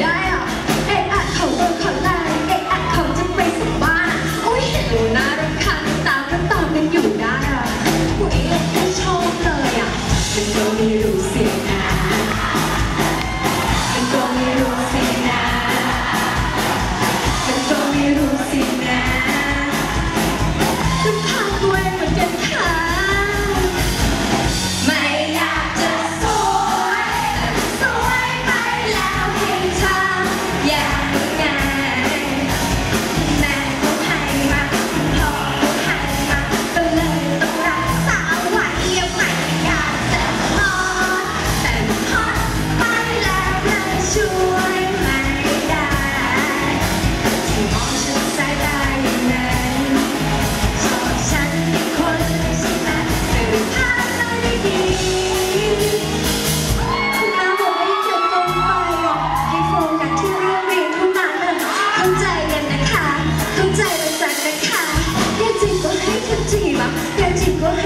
ได้อะเอะอะเขาโดนเขาแรงเอะอะเขาจะไปสบบ้านโอ้ยเห็นหนูน่ารำคาญตามก็ตามันอยู่ได้อะโอ้ยไม่ชอบเลยอะมันก็ไม่รู้สินะมันก็ไม่รู้สินะมันก็ไม่รู้สินะรำคาตัวเองเหมือนกันค่ะ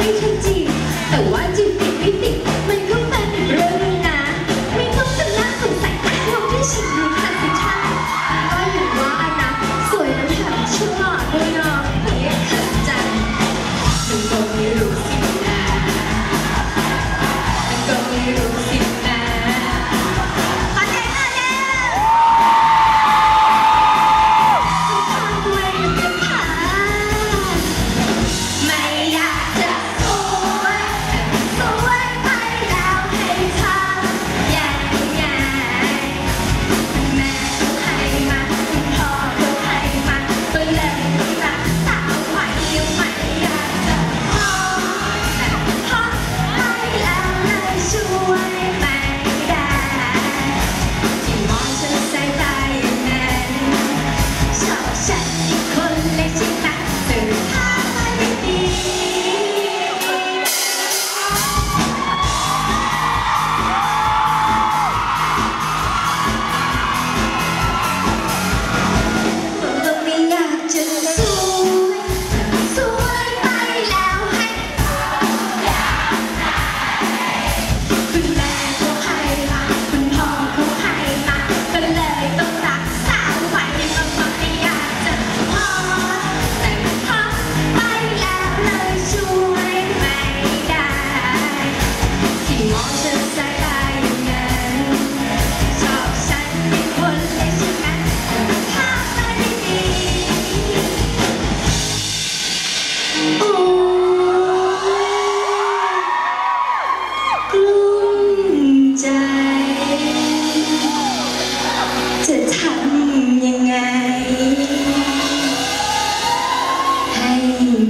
青春祭等玩具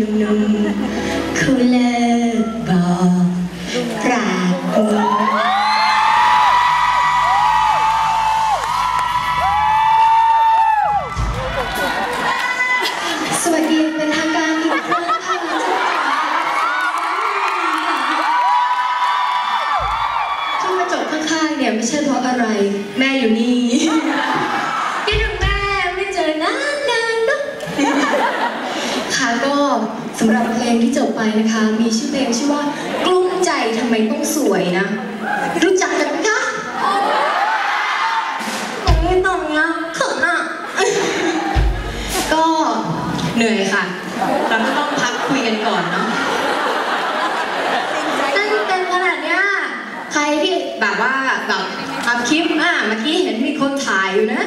นุ่มๆเขาเลิกบอกรักสวัสดีเป็นทางการอีกครั้งค่ะที่มาจบข้างๆเนี่ยไม่ใช่เพราะอะไร แม่อยู่นี่คิดถึงแม่ไม่เจอนานนานๆเนอะ ค่ะก็สำหรับเพลงที่จบไปนะคะ มีชื่อเพลงชื่อว่ากลุ้มใจทำไมต้องสวยนะ รู้จักกันไหมคะไม่ต้องนะเขินอะ ก็เหนื่อยค่ะ เราก็ต้องพักคุยกันก่อนเนาะนั่งเต็มขนาดเนี้ยใครที่แบบว่าแบบทำคลิปอะเมื่อกี้เห็นมีคนถ่ายอยู่นะ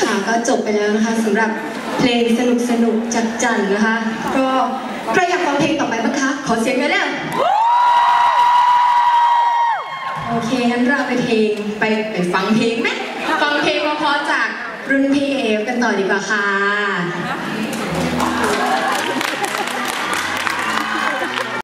ค่ะก็จบไปแล้วนะคะสำหรับเพลงสนุกสนุกจากจันนะคะ ก็ใครอยากฟังเพลงต่อไปบ้างคะ ขอเสียงหน่อยแล้ว โอเคงั้นเราไปเพลงไปไปฟังเพลงไหมฟังเพลงพอๆจากรุ่นพี่เอฟกันต่อดีกว่าค่ะ